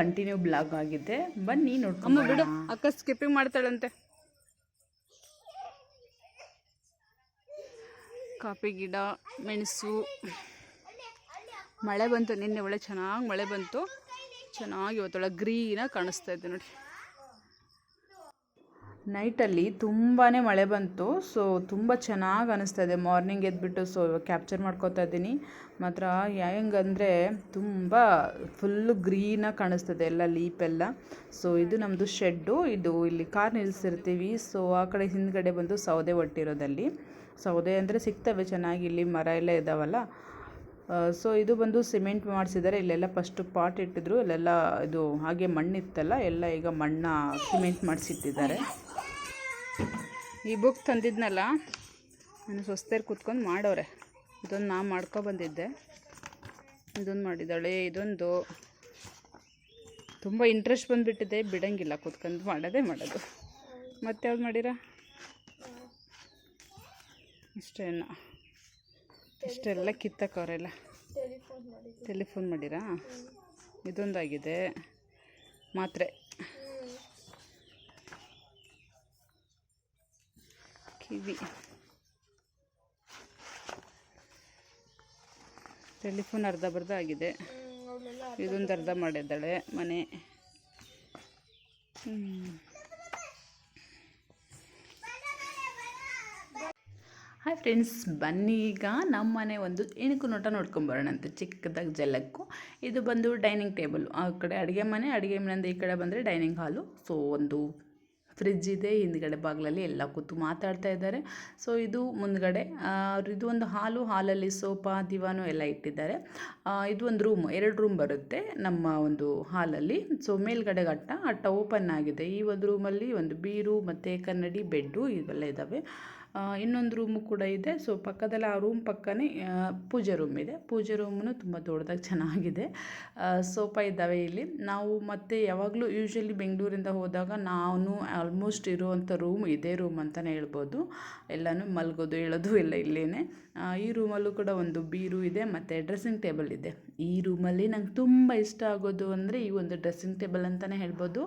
Continue blog ಆಗಿದೆ ಬನ್ನಿ ನೋಡ್ಕೊಂಡು ಬಿಡು ಅಕ್ಕ ಸ್ಕಿಪ್ಪಿಂಗ್ ಮಾಡ್ತಾಳಂತೆ. ಕಾಫಿ ಗಿಡ ಮೆಣಸು. ಮಳೆ ಬಂತು ನಿನ್ನೆ ಒಳ್ಳೆ ಚೆನ್ನಾಗಿ ಮಳೆ ಬಂತು. ಚೆನ್ನಾಗಿ ಇವತ್ತೊಳಗೆ ಗ್ರೀನಾಗಿ ಕಾಣಿಸ್ತಾ ಇದೆ ನೋಡಿ. ನೈಟಲ್ಲಿ ತುಂಬಾ ಮಳೆ ಬಂತು, ಸೊ ತುಂಬ ಚೆನ್ನಾಗಿ ಅನಿಸ್ತಾ ಇದೆ ಮಾರ್ನಿಂಗ್ ಎದ್ಬಿಟ್ಟು, ಸೊ ಕ್ಯಾಪ್ಚರ್ ಮಾಡ್ಕೋತಾ ಇದ್ದೀನಿ. ಮಾತ್ರ ಹೆಂಗಂದರೆ ತುಂಬ ಫುಲ್ಲು ಗ್ರೀನಾಗಿ ಕಾಣಿಸ್ತದೆ ಎಲ್ಲ ಲೀಪೆಲ್ಲ ಸೊ ಇದು ನಮ್ಮದು ಶೆಡ್ಡು, ಇದು ಇಲ್ಲಿ ಕಾರ್ ನಿಲ್ಲಿಸಿರ್ತೀವಿ ಸೊ ಆ ಕಡೆ ಹಿಂದ್ಗಡೆ ಬಂದು ಸೌದೆ ಒಟ್ಟಿರೋದಲ್ಲಿ. ಸೌದೆ ಅಂದರೆ ಸಿಗ್ತವೆ ಚೆನ್ನಾಗಿ, ಇಲ್ಲಿ ಮರ ಎಲ್ಲ ಇದ್ದಾವಲ್ಲ ಸೊ ಇದು ಬಂದು ಸಿಮೆಂಟ್ ಮಾಡಿಸಿದ್ದಾರೆ ಇಲ್ಲೆಲ್ಲ ಫಸ್ಟು ಪಾಟ್ ಇಟ್ಟಿದ್ರು. ಇಲ್ಲೆಲ್ಲ ಇದು ಹಾಗೆ ಮಣ್ಣಿತ್ತಲ್ಲ, ಎಲ್ಲ ಈಗ ಮಣ್ಣ ಸಿಮೆಂಟ್ ಮಾಡಿಸಿಟ್ಟಿದ್ದಾರೆ. ಈ ಬುಕ್ ತಂದಿದ್ನಲ್ಲ, ನಾನು ಸ್ವಸ್ಥರು ಕೂತ್ಕೊಂಡು ಮಾಡೋರೆ. ಇದೊಂದು ನಾ ಮಾಡ್ಕೊ ಬಂದಿದ್ದೆ. ಇದೊಂದು ಮಾಡಿದ್ದಾಳೆ ಇದೊಂದು. ತುಂಬ ಇಂಟ್ರೆಸ್ಟ್ ಬಂದುಬಿಟ್ಟಿದೆ. ಬಿಡಂಗಿಲ್ಲ, ಕೂತ್ಕೊಂಡು ಮಾಡೋದೇ ಮಾಡೋದು. ಮತ್ತೆ ಯಾವ್ದು ಮಾಡಿರಾ? ಇಷ್ಟೇನ ಇಷ್ಟೆಲ್ಲ ಕಿತ್ತಕ್ಕವರೆಲ್ಲ ಟೆಲಿಫೋನ್ ಮಾಡಿರಾ? ಇದೊಂದಾಗಿದೆ. ಮಾತ್ರೆ. ಕಿವಿ. ಟೆಲಿಫೋನ್ ಅರ್ಧ ಬರ್ಧ ಆಗಿದೆ. ಇದೊಂದು ಅರ್ಧ ಮಾಡಿದ್ದಾಳೆ ಮನೆ. ಹ್ಮ್. ಹಾಯ್ ಫ್ರೆಂಡ್ಸ್ ಬನ್ನಿ ಈಗ ನಮ್ಮ ಮನೆ ಒಂದು ಇಣುಕು ನೋಟ ನೋಡ್ಕೊಂಬರೋಣಂತೆ ಚಿಕ್ಕದಾಗಿ ಜಲಕ್ಕು. ಇದು ಬಂದು ಡೈನಿಂಗ್ ಟೇಬಲ್ ಆ ಕಡೆ ಅಡುಗೆ ಮನೆ, ಅಡುಗೆ ಮನೆಯಿಂದ ಈ ಕಡೆ ಬಂದರೆ ಡೈನಿಂಗ್ ಹಾಲು ಸೊ ಒಂದು ಫ್ರಿಜ್ ಇದೆ. ಹಿಂದ್ಗಡೆ ಬಾಗಿಲಲ್ಲಿ ಎಲ್ಲ ಕೂತು ಮಾತಾಡ್ತಾ ಇದ್ದಾರೆ. ಸೊ ಇದು ಮುಂದ್ಗಡೆ ಇದು ಒಂದು ಹಾಲು, ಹಾಲಲ್ಲಿ ಸೋಫಾ ದಿವಾನು ಎಲ್ಲ ಇಟ್ಟಿದ್ದಾರೆ. ಇದು ಒಂದು ರೂಮ್ ಎರಡು ರೂಮ್ ಬರುತ್ತೆ ನಮ್ಮ ಒಂದು ಹಾಲಲ್ಲಿ. ಸೊ ಮೇಲ್ಗಡೆ ಅಟ್ಟ ಅಟ್ಟ ಓಪನ್ ಆಗಿದೆ. ಈ ಒಂದು ರೂಮಲ್ಲಿ ಒಂದು ಬೀರು ಮತ್ತು ಕನ್ನಡಿ, ಬೆಡ್ಡು ಇವೆಲ್ಲ ಇದ್ದಾವೆ ಇನ್ನೊಂದು ರೂಮು ಕೂಡ ಇದೆ. ಸೊ ಪಕ್ಕದಲ್ಲಿ ಆ ರೂಮ್ ಪಕ್ಕನೇ ಪೂಜೆ ರೂಮ್ ಇದೆ. ಪೂಜೆ ರೂಮು ತುಂಬ ದೊಡ್ಡದಾಗಿ ಚೆನ್ನಾಗಿದೆ. ಸೋಫಾ ಇದ್ದಾವೆ ಇಲ್ಲಿ. ನಾವು ಮತ್ತೆ ಯಾವಾಗಲೂ ಯೂಶ್ವಲಿ ಬೆಂಗಳೂರಿಂದ ಹೋದಾಗ ನಾನು ಆಲ್ಮೋಸ್ಟ್ ಇರುವಂಥ ರೂಮ್ ಇದೇ ರೂಮ್ ಅಂತಲೇ ಹೇಳ್ಬೋದು. ಎಲ್ಲನೂ ಮಲ್ಗೋದು ಹೇಳೋದು ಎಲ್ಲ ಇಲ್ಲೇನೆ. ಆ, ಈ ರೂಮಲ್ಲೂ ಕೂಡ ಒಂದು ಬೀರು ಇದೆ ಮತ್ತು ಡ್ರೆಸ್ಸಿಂಗ್ ಟೇಬಲ್ ಇದೆ. ಈ ರೂಮಲ್ಲಿ ನಂಗೆ ತುಂಬ ಇಷ್ಟ ಆಗೋದು ಅಂದರೆ ಈ ಒಂದು ಡ್ರೆಸ್ಸಿಂಗ್ ಟೇಬಲ್ ಅಂತಲೇ ಹೇಳ್ಬೋದು.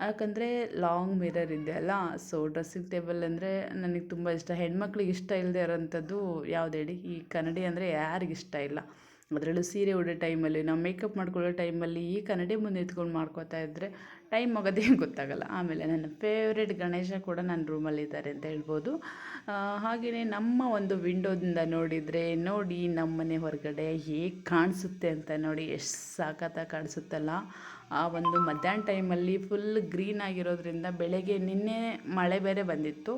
ಯಾಕಂದರೆ ಲಾಂಗ್ ಮಿರರ್ ಇದೆ ಅಲ್ಲ? ಸೊ ಡ್ರೆಸ್ಸಿಂಗ್ ಟೇಬಲ್ ಅಂದರೆ ನನಗೆ ತುಂಬ ಇಷ್ಟ. ಹೆಣ್ಮಕ್ಳಿಗೆ ಇಷ್ಟ ಇಲ್ಲದೆ ಇರೋಂಥದ್ದು ಯಾವ್ದು ಹೇಳಿ? ಈ ಕನ್ನಡಿ ಅಂದರೆ ಯಾರಿಗೆ ಇಷ್ಟ ಇಲ್ಲ. ಅದರಲ್ಲೂ ಸೀರೆ ಉಡೋ ಟೈಮಲ್ಲಿ ನಾವು ಮೇಕಪ್ ಮಾಡ್ಕೊಳ್ಳೋ ಟೈಮಲ್ಲಿ ಈ ಕನ್ನಡಿ ಮುಂದೆ ನಿಂತ್ಕೊಂಡು ಮಾಡ್ಕೋತಾ ಇದ್ದರೆ ಟೈಮ್ ಆಗೋದೇ ಗೊತ್ತಾಗಲ್ಲ. ಆಮೇಲೆ ನನ್ನ ಫೇವ್ರೆಟ್ ಗಣೇಶ ಕೂಡ ನನ್ನ ರೂಮಲ್ಲಿ ಇದ್ದಾರೆ ಅಂತ ಹೇಳ್ಬೋದು. ಹಾಗೆಯೇ ನಮ್ಮ ಒಂದು ವಿಂಡೋದಿಂದ ನೋಡಿದರೆ ನೋಡಿ ನಮ್ಮನೆ ಹೊರಗಡೆ ಹೇಗೆ ಕಾಣಿಸುತ್ತೆ ಅಂತ ನೋಡಿ. ಎಷ್ಟು ಸಾಕತ್ತಾಗಿ ಕಾಣಿಸುತ್ತಲ್ಲ? ಆ ಒಂದು ಮಧ್ಯಾಹ್ನ ಟೈಮಲ್ಲಿ ಫುಲ್ ಗ್ರೀನ್ ಆಗಿರೋದ್ರಿಂದ ಬೆಳಗ್ಗೆ ನಿನ್ನೆ ಮಳೆ ಬೇರೆ ಬಂದಿತ್ತು.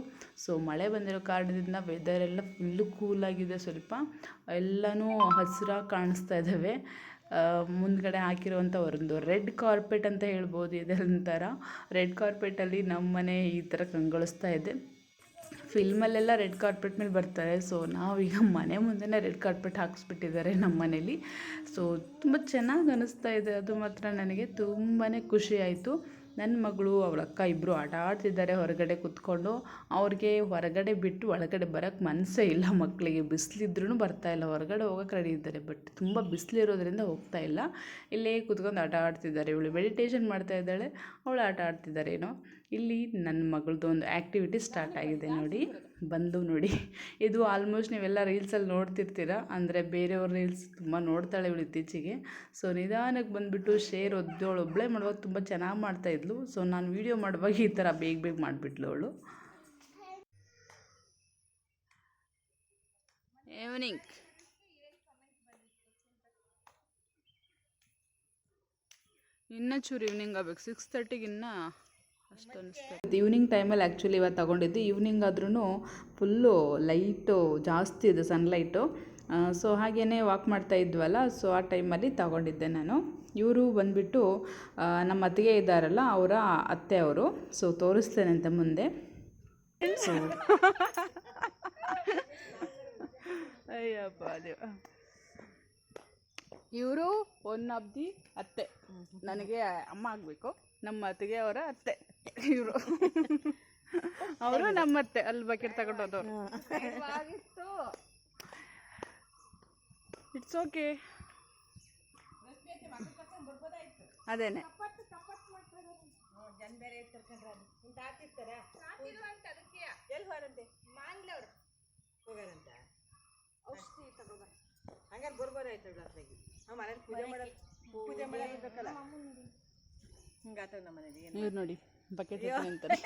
ಸೊ ಮಳೆ ಬಂದಿರೋ ಕಾರಣದಿಂದ ವೆದರ್ ಎಲ್ಲ ಫುಲ್ಲು ಕೂಲಾಗಿದೆ ಸ್ವಲ್ಪ. ಎಲ್ಲನೂ ಹಸಿರಾಗಿ ಕಾಣಿಸ್ತಾ ಇದ್ದಾವೆ ಮುಂದ್ಗಡೆ ಹಾಕಿರುವಂಥ ಒಂದು ರೆಡ್ ಕಾರ್ಪೆಟ್ ಅಂತ ಹೇಳ್ಬೋದು ಇದೊಂಥರ ರೆಡ್ ಕಾರ್ಪೆಟಲ್ಲಿ ನಮ್ಮ ಮನೆ ಈ ಥರ ಕಂಗೊಳಿಸ್ತಾ ಇದೆ. ಫಿಲ್ಮಲ್ಲೆಲ್ಲ ರೆಡ್ ಕಾರ್ಪೆಟ್ ಮೇಲೆ ಬರ್ತಾರೆ. ಸೊ ನಾವೀಗ ಮನೆ ಮುಂದೆನೇ ರೆಡ್ ಕಾರ್ಪೆಟ್ ಹಾಕಿಸ್ಬಿಟ್ಟಿದ್ದಾರೆ ನಮ್ಮ ಮನೇಲಿ. ಸೊ ತುಂಬ ಚೆನ್ನಾಗಿ ಅನ್ನಿಸ್ತಾ ಇದೆ. ಅದು ಮಾತ್ರ ನನಗೆ ತುಂಬಾ ಖುಷಿ ಆಯಿತು. ನನ್ನ ಮಗಳು, ಅವಳ ಅಕ್ಕ ಇಬ್ಬರು ಆಟ ಆಡ್ತಿದ್ದಾರೆ ಹೊರಗಡೆ ಕೂತ್ಕೊಂಡು. ಅವ್ರಿಗೆ ಹೊರಗಡೆ ಬಿಟ್ಟು ಒಳಗಡೆ ಬರೋಕ್ಕೆ ಮನಸ್ಸೇ ಇಲ್ಲ ಮಕ್ಕಳಿಗೆ ಬಿಸಿಲಿದ್ರೂ ಇಲ್ಲ. ಹೊರಗಡೆ ಹೋಗೋಕೆ ರೆಡಿ ಇದ್ದಾರೆ ಬಟ್ ತುಂಬ ಬಿಸಿಲಿರೋದ್ರಿಂದ ಹೋಗ್ತಾ ಇಲ್ಲ. ಇಲ್ಲೇ ಕೂತ್ಕೊಂಡು ಆಟ ಆಡ್ತಿದ್ದಾರೆ. ಇವಳು ಮೆಡಿಟೇಷನ್ ಮಾಡ್ತಾ ಇದ್ದಾಳೆ, ಅವಳು ಆಟ ಆಡ್ತಿದ್ದಾರೆ ಏನೋ ಇಲ್ಲಿ ನನ್ನ ಮಗಳದ್ದು ಒಂದು ಆ್ಯಕ್ಟಿವಿಟಿ ಸ್ಟಾರ್ಟ್ ಆಗಿದೆ ನೋಡಿ. ಬಂದು ನೋಡಿ. ಇದು ಆಲ್ಮೋಸ್ಟ್ ನೀವೆಲ್ಲ ರೀಲ್ಸಲ್ಲಿ ನೋಡ್ತಿರ್ತೀರ? ಅಂದರೆ ಬೇರೆಯವ್ರ ರೀಲ್ಸ್ ತುಂಬ ನೋಡ್ತಾಳೆ ಇವಳು ಇತ್ತೀಚೆಗೆ. ಸೊ ನಿಧಾನಕ್ಕೆ ಬಂದುಬಿಟ್ಟು ಶೇರ್ ಒದ್ದೋಳು ಒಬ್ಬಳೇ ಮಾಡುವಾಗ ತುಂಬ ಚೆನ್ನಾಗಿ ಮಾಡ್ತಾಯಿದ್ಲು ಸೊ ನಾನು ವೀಡಿಯೋ ಮಾಡುವಾಗ ಈ ಥರ ಬೇಗ ಬೇಗ ಮಾಡಿಬಿಟ್ಲು ಅವಳು. ಈವ್ನಿಂಗ್ ಇನ್ನೂ ಚೂರು ಈವ್ನಿಂಗ್ ಆಗ್ಬೇಕು. ಸಿಕ್ಸ್ ತರ್ಟಿಗೆ ಇನ್ನೂ ಅಷ್ಟು ಅನಿಸ್ತದೆ ಈವ್ನಿಂಗ್ ಟೈಮಲ್ಲಿ ಆ್ಯಕ್ಚುಲಿ ಇವತ್ತು ತಗೊಂಡಿದ್ದು ಈವ್ನಿಂಗ್ ಆದ್ರೂ ಫುಲ್ಲು ಲೈಟು ಜಾಸ್ತಿ ಇದೆ ಸನ್ಲೈಟು ಸೊ ಹಾಗೇ ವಾಕ್ ಮಾಡ್ತಾ ಇದ್ವಲ್ಲ ಸೊ ಆ ಟೈಮಲ್ಲಿ ತಗೊಂಡಿದ್ದೆ ನಾನು. ಇವರು ಬಂದುಬಿಟ್ಟು ನಮ್ಮ ಅತ್ತಿಗೆ ಇದ್ದಾರಲ್ಲ ಅವರ ಅತ್ತೆ ಅವರು. ಸೊ ತೋರಿಸ್ತೇನೆ ಅಂತ ಮುಂದೆ. ಸೊ ಅಯ್ಯಪ್ಪ ದೇವ ಇವರು ಒನ್ ಆಫ್ ದಿ ಅತ್ತೆ. ನನಗೆ ಅಮ್ಮ ಆಗಬೇಕು. ನಮ್ಮ ಅತ್ತಿಗೆ ಅವರ ಅತ್ತೆ ಇವರು. ಅವರು ನಮ್ಮ ಅತ್ತೆ ಅಲ್ಲಿ ಬಕೆಟ್ ತಗೊಂಡೋದು ಇಟ್ಸ್ ಓಕೆ ಅದೇನೆ. ಹಂಗಾರ ಬರ್ಬೋದಾಯ್ತು ಪೂಜೆ ಮಾಡೋದು ಪೂಜೆ ಮಾಡಬೇಕಲ್ಲ ಹಿಂಗಾತ ನಮ್ಮ ಮನೇಲಿ ಏನು? ಇವ್ರು ನೋಡಿ ಬಕೆಟ್ ಅಂತಾರೆ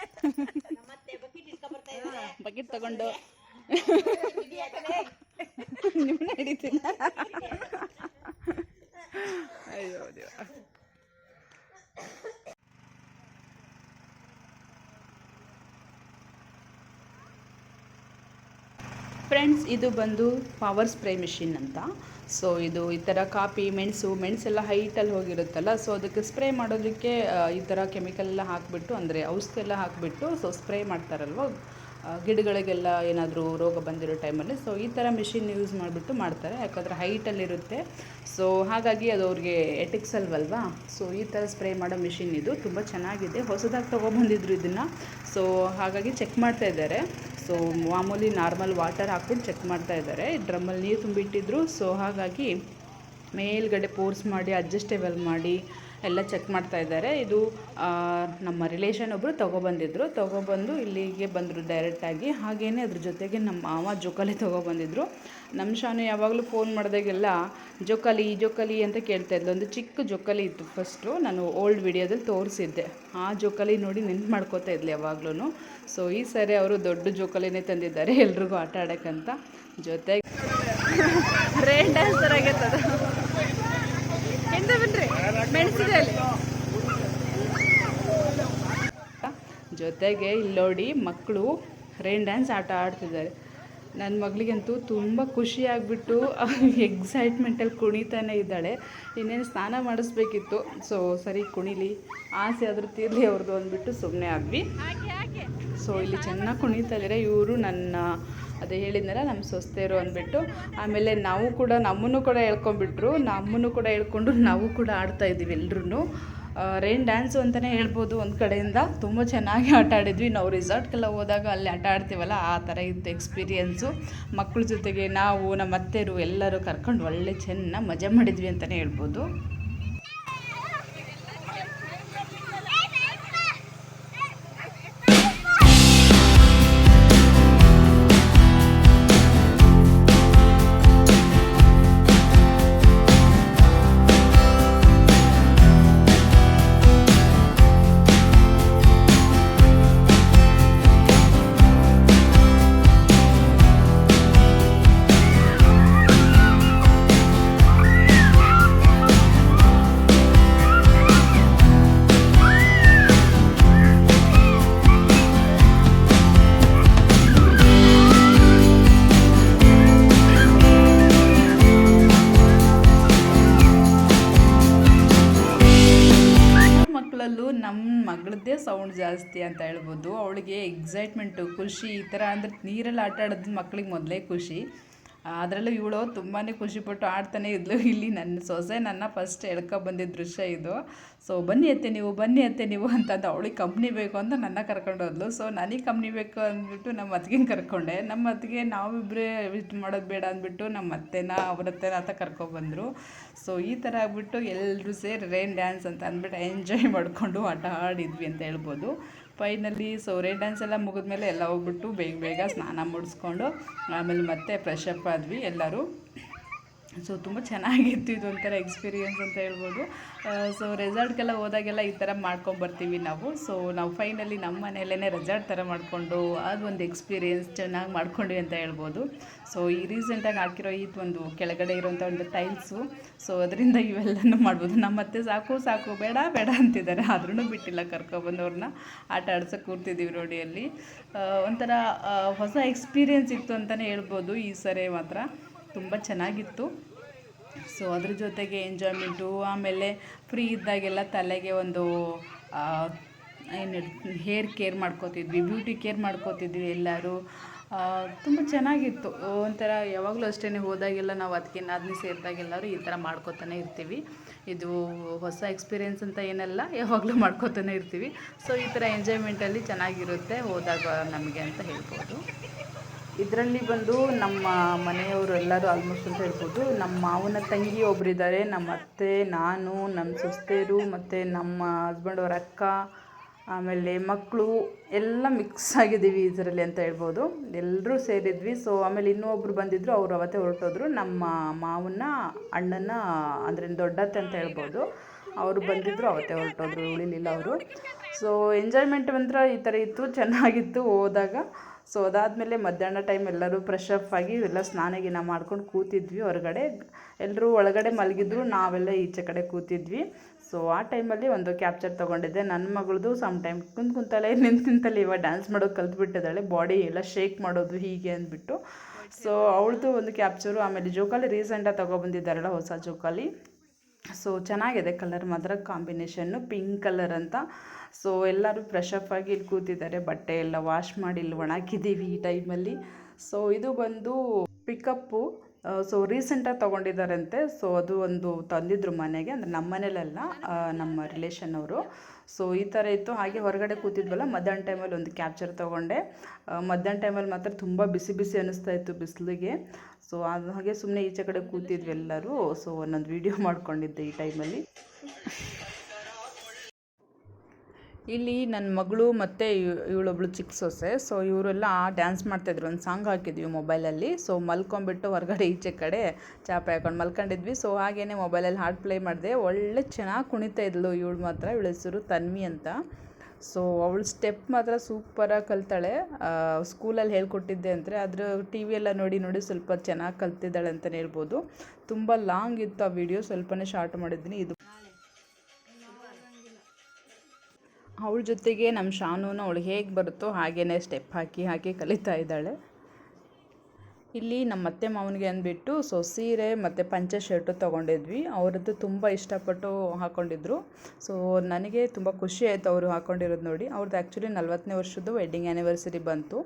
ಬಕೆಟ್ ತಗೊಂಡು. ನಿಮ್ಮನ್ನ ಹಿಡಿತೀನಿ ಅಯ್ಯೋ ದೇವ ಫ್ರೆಂಡ್ಸ್ ಇದು ಬಂದು ಪವರ್ ಸ್ಪ್ರೇ ಮಿಷಿನ್ ಅಂತ. ಸೊ ಇದು ಈ ಥರ ಕಾಪಿ, ಮೆಣಸು, ಮೆಣಸೆಲ್ಲ ಹೈಟಲ್ಲಿ ಹೋಗಿರುತ್ತಲ್ಲ ಸೊ ಅದಕ್ಕೆ ಸ್ಪ್ರೇ ಮಾಡೋದಕ್ಕೆ ಈ ಥರ ಕೆಮಿಕಲ್ ಎಲ್ಲ ಹಾಕಿಬಿಟ್ಟು, ಅಂದರೆ ಔಷಧಿ ಎಲ್ಲ ಹಾಕಿಬಿಟ್ಟು ಸೊ ಸ್ಪ್ರೇ ಮಾಡ್ತಾರಲ್ವ? ಗಿಡಗಳಿಗೆಲ್ಲ ಏನಾದರೂ ರೋಗ ಬಂದಿರೋ ಟೈಮಲ್ಲಿ. ಸೊ ಈ ಥರ ಮಿಷಿನ್ ಯೂಸ್ ಮಾಡಿಬಿಟ್ಟು ಮಾಡ್ತಾರೆ. ಯಾಕಂದರೆ ಹೈಟಲ್ಲಿರುತ್ತೆ ಸೊ ಹಾಗಾಗಿ ಅದು ಅವ್ರಿಗೆ ಎಟಿಕ್ಸ್ ಅಲ್ವಲ್ವಾ? ಸೊ ಈ ಥರ ಸ್ಪ್ರೇ ಮಾಡೋ ಮಿಷಿನ್ ಇದು ತುಂಬ ಚೆನ್ನಾಗಿದೆ. ಹೊಸದಾಗಿ ತೊಗೊಬಂದಿದ್ರು ಇದನ್ನು. ಸೊ ಹಾಗಾಗಿ ಚೆಕ್ ಮಾಡ್ತಾ ಇದ್ದಾರೆ. ಸೊ ಮಾಮೂಲಿ ನಾರ್ಮಲ್ ವಾಟರ್ ಹಾಕ್ಬಿಟ್ಟು ಚೆಕ್ ಮಾಡ್ತಾ ಇದ್ದಾರೆ. ಡ್ರಮ್ಮಲ್ಲಿ ನೀರು ತುಂಬಿಟ್ಟಿದ್ರು. ಸೊ ಹಾಗಾಗಿ ಮೇಲ್ಗಡೆ ಪೋರ್ಸ್ ಮಾಡಿ ಅಡ್ಜಸ್ಟೇಬಲ್ ಮಾಡಿ ಎಲ್ಲ ಚೆಕ್ ಮಾಡ್ತಾ ಇದ್ದಾರೆ. ಇದು ನಮ್ಮ ರಿಲೇಷನ್ ಒಬ್ಬರು ತೊಗೊಬಂದಿದ್ರು. ತೊಗೊಬಂದು ಇಲ್ಲಿಗೆ ಬಂದರು ಡೈರೆಕ್ಟಾಗಿ ಹಾಗೇನೆ ಅದ್ರ ಜೊತೆಗೆ ನಮ್ಮ ಮಾವ ಜೋಕಾಲಿ ತೊಗೊಬಂದಿದ್ರು. ನಮ್ಮ ಶಾನು ಯಾವಾಗಲೂ ಫೋನ್ ಮಾಡಿದಾಗೆಲ್ಲ, ಜೋಕಾಲಿ ಜೋಕಾಲಿ ಅಂತ ಕೇಳ್ತಾ ಇದ್ಲು. ಒಂದು ಚಿಕ್ಕ ಜೋಕಾಲಿ ಇತ್ತು ಫಸ್ಟು ನಾನು ಓಲ್ಡ್ ವಿಡಿಯೋದಲ್ಲಿ ತೋರಿಸಿದ್ದೆ. ಆ ಜೋಕಾಲಿ ನೋಡಿ ನೆನ್ಪು ಮಾಡ್ಕೋತಾ ಇದ್ಲು ಯಾವಾಗ್ಲೂ ಸೊ ಈ ಸರಿ ಅವರು ದೊಡ್ಡ ಜೋಕಾಲಿನೇ ತಂದಿದ್ದಾರೆ. ಎಲ್ರಿಗೂ ಆಟ ಆಡೋಕ್ಕಂತ. ಜೊತೆಗೆ ರೇಟ್ ಡ್ಯಾನ್ಸರ್ ಆಗಿರ್ತದೆ. ಮೆಣಸಿದೆ ಜೊತೆಗೆ ಇಲ್ಲಿ ನೋಡಿ ಮಕ್ಕಳು ರೈನ್ ಡ್ಯಾನ್ಸ್ ಆಟ ಆಡ್ತಿದ್ದಾರೆ. ನನ್ನ ಮಗಳಿಗಂತೂ ತುಂಬ ಖುಷಿ ಆಗಿಬಿಟ್ಟು ಎಕ್ಸೈಟ್ಮೆಂಟಲ್ಲಿ ಕುಣಿತಾನೆ ಇದ್ದಾಳೆ. ಇನ್ನೇನು ಸ್ನಾನ ಮಾಡಿಸ್ಬೇಕಿತ್ತು. ಸೊ ಸರಿ ಕುಣಿಲಿ. ಆಸೆ ಆದರೂ ತೀರಲಿ ಅವ್ರದ್ದು ಅಂದ್ಬಿಟ್ಟು ಸುಮ್ಮನೆ ಆದ್ವಿ. ಸೊ ಇಲ್ಲಿ ಚೆನ್ನಾಗಿ ಕುಣಿತಾ ಇದ್ದಾರೆ ಇವರು ನನ್ನ ಅದೇ ಹೇಳಿದ್ನಲ್ಲ, ನಮ್ಮ ಸೊಸ್ತೆಯರು ಅಂದ್ಬಿಟ್ಟು, ಆಮೇಲೆ ನಾವು ಕೂಡ ನಮ್ಮನ್ನು ಕೂಡ ಹೇಳ್ಕೊಂಬಿಟ್ರು ನಮ್ಮನ್ನು ಕೂಡ ಹೇಳ್ಕೊಂಡು ನಾವು ಕೂಡ ಆಡ್ತಾ ಇದ್ದೀವಿ ಎಲ್ರೂ ರೈನ್ ಡ್ಯಾನ್ಸು ಅಂತಲೇ ಹೇಳ್ಬೋದು ಒಂದು ಕಡೆಯಿಂದ. ತುಂಬ ಚೆನ್ನಾಗಿ ಆಟ ಆಡಿದ್ವಿ. ನಾವು ರಿಸಾರ್ಟ್ಗೆಲ್ಲ ಹೋದಾಗ ಅಲ್ಲಿ ಆಟ ಆಡ್ತೀವಲ್ಲ, ಆ ಥರ ಇತ್ತು ಎಕ್ಸ್ಪೀರಿಯೆನ್ಸು ಮಕ್ಕಳ ಜೊತೆಗೆ ನಾವು, ನಮ್ಮ ಅತ್ತೆಯರು ಎಲ್ಲರೂ ಕರ್ಕೊಂಡು ಒಳ್ಳೆ ಚೆನ್ನಾಗಿ ಮಜಾ ಮಾಡಿದ್ವಿ ಅಂತಲೇ ಹೇಳ್ಬೋದು. ನಮ್ಮ ಮಗಳದ್ದೇ ಸೌಂಡ್ ಜಾಸ್ತಿ ಅಂತ ಹೇಳ್ಬೋದು. ಅವಳಿಗೆ ಎಕ್ಸೈಟ್ಮೆಂಟು ಖುಷಿ ಈ ಥರ ಅಂದರೆ ನೀರಲ್ಲಿ ಆಟ ಆಡೋದು ಮಕ್ಳಿಗೆ ಮೊದಲೇ ಖುಷಿ. ಅದರಲ್ಲೂ ಇವಳು ತುಂಬಾ ಖುಷಿಪಟ್ಟು ಆಡ್ತಾನೆ ಇದ್ಲು. ಇಲ್ಲಿ ನನ್ನ ಸೊಸೆ ನನ್ನ ಫಸ್ಟ್ ಎಳ್ಕೊ ಬಂದಿದ್ದ ದೃಶ್ಯ ಇದು. ಸೊ ಬನ್ನಿ ಅತ್ತೆ ನೀವು, ಬನ್ನಿ ಅತ್ತೆ ನೀವು ಅಂತಂದು ಅವಳಿಗೆ ಕಂಪ್ನಿ ಬೇಕು ಅಂತ ನನ್ನ ಕರ್ಕೊಂಡು ಹೋದ್ಲು. ಸೊ ನನಗೆ ಕಂಪ್ನಿ ಬೇಕು ಅಂದ್ಬಿಟ್ಟು ನಮ್ಮ ಅತ್ತಿಗೆ ಕರ್ಕೊಂಡೆ. ನಮ್ಮ ಅತ್ತಿಗೆ ನಾವಿಬ್ಬರೇ ವಿಸಿಟ್ ಮಾಡೋದು ಬೇಡ ಅಂದ್ಬಿಟ್ಟು ನಮ್ಮ ಅತ್ತೆನ, ಅವ್ರ ಅತ್ತೆನ ಅಂತ ಕರ್ಕೊಬಂದರು ಸೊ ಈ ಥರ ಆಗ್ಬಿಟ್ಟು ಎಲ್ಲರೂ ಸೇರಿ ರೈನ್ ಡ್ಯಾನ್ಸ್ ಅಂತ ಅಂದ್ಬಿಟ್ಟು ಎಂಜಾಯ್ ಮಾಡಿಕೊಂಡು ಆಟ ಆಡಿದ್ವಿ ಅಂತ ಹೇಳ್ಬೋದು. ಫೈನಲಿ ಸೊ ರೈನ್ ಡ್ಯಾನ್ಸ್ ಎಲ್ಲ ಮುಗಿದ್ಮೇಲೆ ಎಲ್ಲ ಹೋಗ್ಬಿಟ್ಟು ಬೇಗ ಬೇಗ ಸ್ನಾನ ಮುಡಿಸ್ಕೊಂಡು ಆಮೇಲೆ ಮತ್ತೆ ಫ್ರೆಶ್ ಅಪ್ ಆದ್ವಿ ಎಲ್ಲರೂ. ಸೊ ತುಂಬ ಚೆನ್ನಾಗಿತ್ತು ಇದು ಒಂಥರ ಎಕ್ಸ್ಪೀರಿಯನ್ಸ್ ಅಂತ ಹೇಳ್ಬೋದು. ಸೊ ರೆಸಾರ್ಟ್ಗೆಲ್ಲ ಹೋದಾಗೆಲ್ಲ ಈ ಥರ ಮಾಡ್ಕೊಂಬರ್ತೀವಿ ನಾವು. ಸೊ ನಾವು ಫೈನಲಿ ನಮ್ಮ ಮನೆಯಲ್ಲೇ ರೆಸಾರ್ಟ್ ಥರ ಮಾಡಿಕೊಂಡು ಅದೊಂದು ಎಕ್ಸ್ಪೀರಿಯೆನ್ಸ್ ಚೆನ್ನಾಗಿ ಮಾಡ್ಕೊಂಡ್ವಿ ಅಂತ ಹೇಳ್ಬೋದು. ಸೊ ಈ ರೀಸೆಂಟಾಗಿ ಹಾಕಿರೋ ಈ ಒಂದು ಕೆಳಗಡೆ ಇರೋಂಥ ಒಂದು ಟೈಲ್ಸು ಸೊ ಅದರಿಂದ ಇವೆಲ್ಲನೂ ಮಾಡ್ಬೋದು. ನಮ್ಮ ಅತ್ತೆ ಸಾಕು ಸಾಕು, ಬೇಡ ಬೇಡ ಅಂತಿದ್ದಾರೆ. ಆದ್ರೂ ಬಿಟ್ಟಿಲ್ಲ ಕರ್ಕೊಬಂದವ್ರನ್ನ. ಆಟ ಆಡ್ಸೋಕೆ ಕೂರ್ತಿದ್ದೀವಿ ರೋಡಿಯಲ್ಲಿ ಒಂಥರ ಹೊಸ ಎಕ್ಸ್ಪೀರಿಯೆನ್ಸ್ ಇತ್ತು ಅಂತಲೇ ಹೇಳ್ಬೋದು ಈ ಸರಿ ಮಾತ್ರ. ತುಂಬ ಚೆನ್ನಾಗಿತ್ತು. ಸೊ ಅದ್ರ ಜೊತೆಗೆ ಎಂಜಾಯ್ಮೆಂಟು ಆಮೇಲೆ ಫ್ರೀ ಇದ್ದಾಗೆಲ್ಲ ತಲೆಗೆ ಒಂದು ಏನು ಹೇರ್ ಕೇರ್ ಮಾಡ್ಕೋತಿದ್ವಿ ಬ್ಯೂಟಿ ಕೇರ್ ಮಾಡ್ಕೋತಿದ್ವಿ ಎಲ್ಲರೂ. ತುಂಬ ಚೆನ್ನಾಗಿತ್ತು. ಒಂಥರ ಯಾವಾಗಲೂ ಅಷ್ಟೇ ಹೋದಾಗೆಲ್ಲ ನಾವು ಅದಕ್ಕೆ ನಾದಿನಿ ಸೇರಿದಾಗೆಲ್ಲರೂ ಈ ಥರ ಮಾಡ್ಕೋತಾನೆ ಇರ್ತೀವಿ. ಇದು ಹೊಸ ಎಕ್ಸ್ಪೀರಿಯೆನ್ಸ್ ಅಂತ ಏನಲ್ಲ, ಯಾವಾಗಲೂ ಮಾಡ್ಕೋತಾನೆ ಇರ್ತೀವಿ. ಸೊ ಈ ಥರ ಎಂಜಾಯ್ಮೆಂಟಲ್ಲಿ ಚೆನ್ನಾಗಿರುತ್ತೆ, ಹೋದಾಗ ನಮಗೆ ಅಂತ ಹೇಳ್ಬೋದು. ಇದರಲ್ಲಿ ಬಂದು ನಮ್ಮ ಮನೆಯವರು ಎಲ್ಲರೂ ಆಲ್ಮೋಸ್ಟ್ ಅಂತ ಹೇಳ್ಬೋದು, ನಮ್ಮ ಮಾವನ ತಂಗಿ ಒಬ್ಬರಿದ್ದಾರೆ ನಮ್ಮ ಅತ್ತೆ, ನಾನು, ನಮ್ಮ ಸೊಸೆಯರು ಮತ್ತು ನಮ್ಮ ಹಸ್ಬೆಂಡ್ ಅವ್ರ ಅಕ್ಕ, ಆಮೇಲೆ ಮಕ್ಕಳು ಎಲ್ಲ ಮಿಕ್ಸ್ ಆಗಿದ್ದೀವಿ ಇದರಲ್ಲಿ ಅಂತ ಹೇಳ್ಬೋದು. ಎಲ್ಲರೂ ಸೇರಿದ್ವಿ ಸೊ ಆಮೇಲೆ ಇನ್ನೊಬ್ರು ಬಂದಿದ್ದರು ಅವರು ಅವತ್ತೇ ಹೊರಟೋದ್ರು. ನಮ್ಮ ಮಾವನ, ಅಣ್ಣನ, ಅಂದರೆ ದೊಡ್ಡತ್ತೆ ಅಂತ ಹೇಳ್ಬೋದು. ಅವರು ಬಂದಿದ್ದರು ಅವತ್ತೇ ಹೊರಟೋದ್ರು, ಉಳಿಲಿಲ್ಲ ಅವರು. ಸೊ ಎಂಜಾಯ್ಮೆಂಟ್ ಮಾತ್ರ ಈ ಥರ ಇತ್ತು, ಚೆನ್ನಾಗಿತ್ತು ಹೋದಾಗ. ಸೊ ಅದಾದಮೇಲೆ ಮಧ್ಯಾಹ್ನ ಟೈಮ್ ಎಲ್ಲರೂ ಫ್ರೆಶ್ ಅಪ್ ಆಗಿ ಎಲ್ಲ ಸ್ನಾನ ಗೀನ ಮಾಡ್ಕೊಂಡು ಕೂತಿದ್ವಿ ಹೊರಗಡೆ. ಎಲ್ಲರೂ ಒಳಗಡೆ ಮಲಗಿದ್ರು, ನಾವೆಲ್ಲ ಈಚೆ ಕಡೆ ಕೂತಿದ್ವಿ. ಸೊ ಆ ಟೈಮಲ್ಲಿ ಒಂದು ಕ್ಯಾಪ್ಚರ್ ತೊಗೊಂಡಿದ್ದೆ. ನನ್ನ ಮಗಳದು ಸಮ್ ಟೈಮ್ ಕುಂತ್ ನಿಂತು ನಿಂತಲ್ಲಿ ಇವಾಗ ಡ್ಯಾನ್ಸ್ ಮಾಡೋದು ಕಲ್ತ್ಬಿಟ್ಟಿದ್ದಾಳೆ. ಬಾಡಿ ಎಲ್ಲ ಶೇಕ್ ಮಾಡೋದು ಹೀಗೆ ಅಂದ್ಬಿಟ್ಟು. ಸೊ ಅವಳದು ಒಂದು ಕ್ಯಾಪ್ಚರು ಆಮೇಲೆ ಜೋಕಾಲಿ ರೀಸೆಂಟಾಗಿ ತೊಗೊಬಂದಿದ್ದಾರಲ್ಲ ಹೊಸ ಜೋಕಾಲಿ. ಸೊ ಚೆನ್ನಾಗಿದೆ ಕಲರ್ ಮಾತ್ರ ಕಾಂಬಿನೇಷನ್ನು ಪಿಂಕ್ ಕಲರ್ ಅಂತ. ಸೊ ಎಲ್ಲರೂ ಫ್ರೆಶ್ ಅಪ್ ಆಗಿ ಇಲ್ಲಿ ಕೂತಿದ್ದಾರೆ. ಬಟ್ಟೆ ಎಲ್ಲ ವಾಶ್ ಮಾಡಿ ಇಲ್ಲಿ ಒಣಗಿದ್ದೀವಿ ಈ ಟೈಮಲ್ಲಿ ಸೊ ಇದು ಬಂದು ಪಿಕಪ್ಪು ಸೊ ರೀಸೆಂಟಾಗಿ ತೊಗೊಂಡಿದ್ದಾರಂತೆ. ಸೊ ಅದು ಒಂದು ತಂದಿದ್ರು ಮನೆಗೆ, ಅಂದರೆ ನಮ್ಮ ಮನೇಲೆಲ್ಲ ನಮ್ಮ ರಿಲೇಷನ್ ಅವರು. ಸೊ ಈ ಥರ ಇತ್ತು. ಹಾಗೆ ಹೊರಗಡೆ ಕೂತಿದ್ವಲ್ಲ, ಮಧ್ಯಾಹ್ನ ಟೈಮಲ್ಲಿ ಒಂದು ಕ್ಯಾಪ್ಚರ್ ತೊಗೊಂಡೆ. ಮಧ್ಯಾಹ್ನ ಟೈಮಲ್ಲಿ ಮಾತ್ರ ತುಂಬ ಬಿಸಿ ಬಿಸಿ ಅನ್ನಿಸ್ತಾ ಇತ್ತು ಬಿಸಿಲಿಗೆ. ಸೊ ಹಾಗೆ ಸುಮ್ಮನೆ ಈಚೆ ಕಡೆ ಕೂತಿದ್ವಿ ಎಲ್ಲರೂ. ಸೊ ಒಂದೊಂದು ವೀಡಿಯೋ ಮಾಡ್ಕೊಂಡಿದ್ದೆ ಈ ಟೈಮಲ್ಲಿ ಇಲ್ಲಿ ನನ್ನ ಮಗಳು ಮತ್ತು ಇವಳೊಬ್ಳು ಚಿಕ್ಕ ಸೊಸೆ. ಸೊ ಇವರೆಲ್ಲ ಡ್ಯಾನ್ಸ್ ಮಾಡ್ತಾಯಿದ್ರು ಒಂದು ಸಾಂಗ್ ಹಾಕಿದ್ವಿ ಮೊಬೈಲಲ್ಲಿ ಸೊ ಮಲ್ಕೊಂಬಿಟ್ಟು ಹೊರಗಡೆ ಈಚೆ ಕಡೆ ಚಾಪೆ ಹಾಕೊಂಡು ಮಲ್ಕೊಂಡಿದ್ವಿ. ಸೊ ಹಾಗೇನೆ ಮೊಬೈಲಲ್ಲಿ ಹಾಡು ಪ್ಲೇ ಮಾಡಿದೆ. ಒಳ್ಳೆ ಚೆನ್ನಾಗಿ ಕುಣಿತಾ ಇದ್ಳು ಇವಳು ಮಾತ್ರ. ಇವಳ ಹೆಸರು ತನ್ವಿ ಅಂತ. ಸೊ ಅವಳು ಸ್ಟೆಪ್ ಮಾತ್ರ ಸೂಪರಾಗಿ ಕಲ್ತಾಳೆ. ಸ್ಕೂಲಲ್ಲಿ ಹೇಳ್ಕೊಟ್ಟಿದ್ದೆ ಅಂದರೆ ಅದ್ರ ಟಿ ವಿ ಎಲ್ಲ ನೋಡಿ ನೋಡಿ ಸ್ವಲ್ಪ ಚೆನ್ನಾಗಿ ಕಲ್ತಿದ್ದಾಳೆ ಅಂತಲೇ ಹೇಳ್ಬೋದು. ತುಂಬ ಲಾಂಗ್ ಇತ್ತು ಆ ವಿಡಿಯೋ ಸ್ವಲ್ಪನೇ ಶಾರ್ಟ್ ಮಾಡಿದ್ದೀನಿ. ಇದು ಅವಳ ಜೊತೆಗೆ ನಮ್ಮ ಶಾನೂನು ಅವಳು ಹೇಗೆ ಬರುತ್ತೋ ಹಾಗೇ ಸ್ಟೆಪ್ ಹಾಕಿ ಹಾಕಿ ಕಲಿತಾ ಇದ್ದಾಳೆ. ಇಲ್ಲಿ ನಮ್ಮ ಅತ್ತೆ ಮಾವನಿಗೆ ಅಂದ್ಬಿಟ್ಟು ಸೊ ಸೀರೆ ಮತ್ತು ಪಂಚೆ ಶರ್ಟು ತೊಗೊಂಡಿದ್ವಿ. ಅವರದ್ದು ತುಂಬ ಇಷ್ಟಪಟ್ಟು ಹಾಕ್ಕೊಂಡಿದ್ರು ಸೊ ನನಗೆ ತುಂಬ ಖುಷಿ ಆಯಿತು ಅವರು ಹಾಕ್ಕೊಂಡಿರೋದು ನೋಡಿ. ಅವ್ರದ್ದು ಆ್ಯಕ್ಚುಲಿ ನಲ್ವತ್ತನೇ ವರ್ಷದ್ದು ವೆಡ್ಡಿಂಗ್ ಆ್ಯನಿವರ್ಸರಿ ಬಂತು.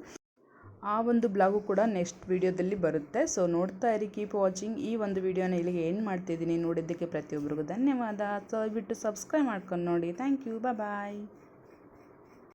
ಆ ಒಂದು ಬ್ಲಾಗು ಕೂಡ ನೆಕ್ಸ್ಟ್ ವೀಡಿಯೋದಲ್ಲಿ ಬರುತ್ತೆ. ಸೊ ನೋಡ್ತಾ ಇರಿ ಕೀಪ್ ವಾಚಿಂಗ್ ಈ ಒಂದು ವಿಡಿಯೋನ ಇಲ್ಲಿಗೆ ಏನು ಮಾಡ್ತಿದ್ದೀನಿ. ನೋಡಿದ್ದಕ್ಕೆ ಪ್ರತಿಯೊಬ್ಬರಿಗೂ ಧನ್ಯವಾದ. ಸೊ ಬಿಟ್ಟು ಸಬ್ಸ್ಕ್ರೈಬ್ ಮಾಡ್ಕೊಂಡು ನೋಡಿ. Thank you bye